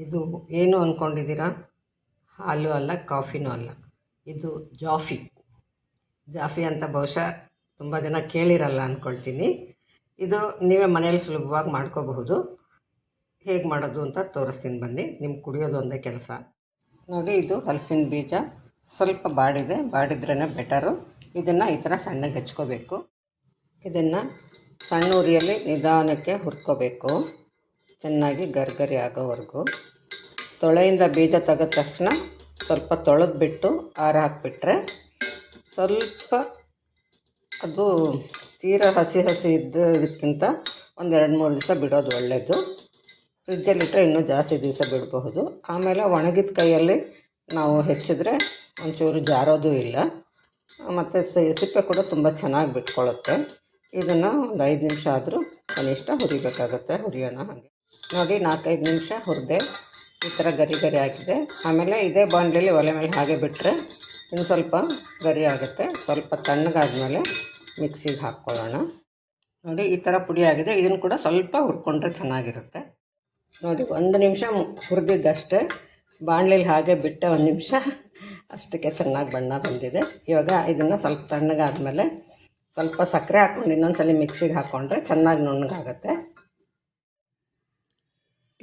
ಇದು ಏನು ಅಂದ್ಕೊಂಡಿದ್ದೀರಾ ಹಾಲು ಅಲ್ಲ, ಕಾಫಿನೂ ಅಲ್ಲ. ಇದು ಜಾಫಿ. ಜಾಫಿ ಅಂತ ಬಹುಶಃ ತುಂಬ ಜನ ಕೇಳಿರಲ್ಲ ಅಂದ್ಕೊಳ್ತೀನಿ ಇದು ನೀವೇ ಮನೆಯಲ್ಲಿ ಸುಲಭವಾಗಿ ಮಾಡ್ಕೋಬಹುದು. ಹೇಗೆ ಮಾಡೋದು ಅಂತ ತೋರಿಸ್ತೀನಿ ಬನ್ನಿ. ನಿಮ್ಗೆ ಕುಡಿಯೋದು ಒಂದೇ ಕೆಲಸ. ನೋಡಿ, ಇದು ಹಲಸಿನ ಬೀಜ. ಸ್ವಲ್ಪ ಬಾಡಿದೆ. ಬಾಡಿದ್ರೇ ಬೆಟರು. ಇದನ್ನು ಈ ಥರ ಸಣ್ಣಗೆ ಹೆಚ್ಕೋಬೇಕು. ಇದನ್ನು ಸಣ್ಣ ಉರಿಯಲ್ಲಿ ನಿಧಾನಕ್ಕೆ ಹುರ್ಕೋಬೇಕು. ಚೆನ್ನಾಗಿ ಗರ್ಗರಿ ಆಗೋವರೆಗೂ. ತೊಳೆಯಿಂದ ಬೀಜ ತೆಗೆದ ತಕ್ಷಣ ಸ್ವಲ್ಪ ತೊಳೆದು ಬಿಟ್ಟು ಆರ ಹಾಕಿಬಿಟ್ರೆ ಸ್ವಲ್ಪ ಅದು ತೀರಾ ಹಸಿ ಹಸಿ ಇದ್ದಕ್ಕಿಂತ ಒಂದು ಎರಡು ಮೂರು ದಿವಸ ಬಿಡೋದು ಒಳ್ಳೆಯದು ಫ್ರಿಜ್ಜಲ್ಲಿಟ್ಟರೆ ಇನ್ನೂ ಜಾಸ್ತಿ ದಿವಸ ಬಿಡಬಹುದು. ಆಮೇಲೆ ಒಣಗಿದ ಕೈಯಲ್ಲಿ ನಾವು ಹೆಚ್ಚಿದ್ರೆ ಒಂಚೂರು ಜಾರೋದು ಇಲ್ಲ. ಮತ್ತು ಸಿಪ್ಪೆ ಕೂಡ ತುಂಬ ಚೆನ್ನಾಗಿ ಬಿಟ್ಕೊಳ್ಳುತ್ತೆ ಇದನ್ನು ಒಂದು ಐದು ನಿಮಿಷ ಆದರೂ ಕನಿಷ್ಠ ಹುರಿಬೇಕಾಗುತ್ತೆ, ಹುರಿಯೋಣ ಹಾಗೆ. ನೋಡಿ ನಾಲ್ಕೈದು ನಿಮಿಷ ಹುರಿದೆ ಈ ಥರ ಗರಿ ಗರಿ ಆಗಿದೆ. ಆಮೇಲೆ ಇದೇ ಬಾಣಲೆಯಲ್ಲಿ ಒಲೆ ಮೇಲೆ ಹಾಗೆ ಬಿಟ್ಟರೆ ಇನ್ನು ಸ್ವಲ್ಪ ಗರಿ ಆಗುತ್ತೆ. ಸ್ವಲ್ಪ ತಣ್ಣಗಾದ್ಮೇಲೆ ಮಿಕ್ಸಿಗೆ ಹಾಕ್ಕೊಳ್ಳೋಣ. ನೋಡಿ ಈ ಥರ ಪುಡಿ ಆಗಿದೆ. ಇದನ್ನು ಕೂಡ ಸ್ವಲ್ಪ ಹುರ್ಕೊಂಡ್ರೆ ಚೆನ್ನಾಗಿರುತ್ತೆ. ನೋಡಿ ಒಂದು ನಿಮಿಷ ಹುರಿದಿದ್ದಷ್ಟೇ ಬಾಣ್ಲಿಲಿ ಹಾಗೆ ಬಿಟ್ಟ ಒಂದು ನಿಮಿಷ ಅಷ್ಟಕ್ಕೆ ಚೆನ್ನಾಗಿ ಬಣ್ಣ ಬಂದಿದೆ. ಇವಾಗ ಇದನ್ನು ಸ್ವಲ್ಪ ತಣ್ಣಗಾದ್ಮೇಲೆ ಸ್ವಲ್ಪ ಸಕ್ಕರೆ ಹಾಕ್ಕೊಂಡು ಇನ್ನೊಂದು ಸಲ ಮಿಕ್ಸಿಗೆ ಹಾಕ್ಕೊಂಡ್ರೆ ಚೆನ್ನಾಗಿ ನುಣ್ಣಗಾಗತ್ತೆ.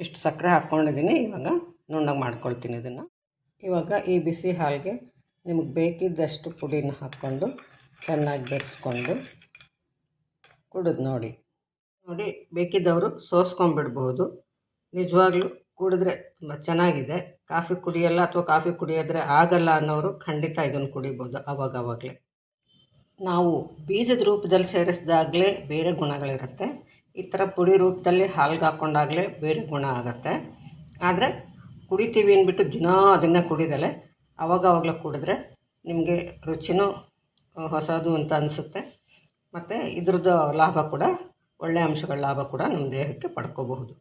ಇಷ್ಟು ಸಕ್ಕರೆ ಹಾಕ್ಕೊಂಡಿದ್ದೀನಿ. ಇವಾಗ ನುಣ್ಣಗೆ ಮಾಡ್ಕೊಳ್ತೀನಿ ಇದನ್ನು. ಇವಾಗ ಈ ಬಿಸಿ ಹಾಲಿಗೆ ನಿಮಗೆ ಬೇಕಿದ್ದಷ್ಟು ಪುಡಿನ ಹಾಕ್ಕೊಂಡು ಚೆನ್ನಾಗಿ ಬೆರೆಸ್ಕೊಂಡು ಕುಡಿದು ನೋಡಿ. ನೋಡಿ, ಬೇಕಿದ್ದವರು ಸೋಸ್ಕೊಂಬಿಡ್ಬೋದು ನಿಜವಾಗ್ಲೂ ಕುಡಿದ್ರೆ ತುಂಬ ಚೆನ್ನಾಗಿದೆ. ಕಾಫಿ ಕುಡಿಯಲ್ಲ ಅಥವಾ ಕಾಫಿ ಕುಡಿಯೋದ್ರೆ ಆಗಲ್ಲ ಅನ್ನೋರು ಖಂಡಿತ ಇದನ್ನು ಕುಡಿಬೋದು ಅವಾಗವಾಗಲೇ. ನಾವು ಬೀಜದ ರೂಪದಲ್ಲಿ ಸೇರಿಸಿದಾಗಲೇ ಬೇರೆ ಗುಣಗಳಿರುತ್ತೆ. ಈ ಥರ ಪುಡಿ ರೂಪದಲ್ಲಿ ಹಾಲ್ಗೆ ಹಾಕ್ಕೊಂಡಾಗಲೇ ಬೇರೆ ಗುಣ ಆಗುತ್ತೆ. ಆದರೆ ಕುಡಿತೀವಿ ಅಂದ್ಬಿಟ್ಟು ದಿನ ಅದನ್ನು ಕುಡಿದಲೆ, ಅವಾಗವಾಗಲೇ ಕುಡಿದ್ರೆ ನಿಮಗೆ ರುಚಿನೂ ಹೊಸದು ಅಂತ ಅನಿಸುತ್ತೆ. ಮತ್ತು ಇದ್ರದ್ದು ಲಾಭ ಕೂಡ ಒಳ್ಳೆಯ ಅಂಶಗಳ ಲಾಭ ಕೂಡ ನಮ್ಮ ದೇಹಕ್ಕೆ ಪಡ್ಕೋಬಹುದು.